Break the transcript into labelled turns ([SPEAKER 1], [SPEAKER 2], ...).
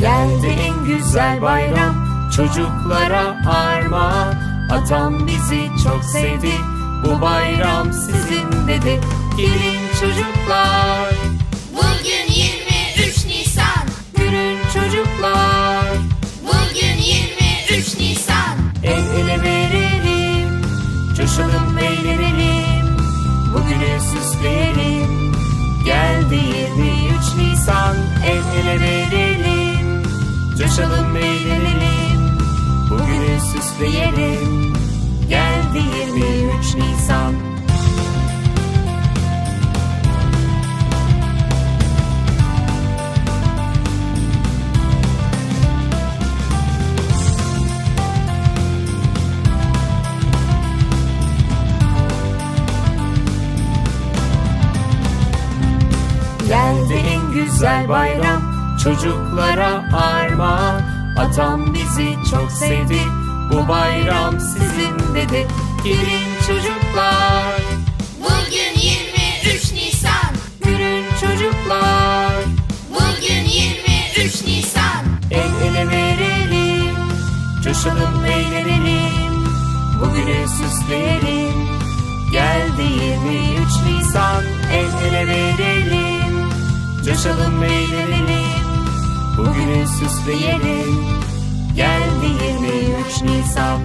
[SPEAKER 1] Geldi en güzel bayram Çocuklara armağan. Atam bizi çok sevdi Bu bayram sizin dedi. Gelin çocuklar.
[SPEAKER 2] Bugün 23 Nisan.
[SPEAKER 1] Gülün çocuklar.
[SPEAKER 2] Bugün 23 Nisan.
[SPEAKER 1] El ele verelim Coşalım eğlenelim. Bugünü süsleyelim güzel bayram Çocuklara armağan. Atam bizi çok sevdi Bu bayram sizin dedi. Gelin çocuklar.
[SPEAKER 2] Bugün 23 Nisan.
[SPEAKER 1] Gülün çocuklar.
[SPEAKER 2] Bugün 23 Nisan.
[SPEAKER 1] El ele verelim Coşalım eğlenelim. Bugünü süsleyelim. Geldi 23 Nisan Coşalım eğlenelim Bugünü süsleyelim. Geldi 23 Nisan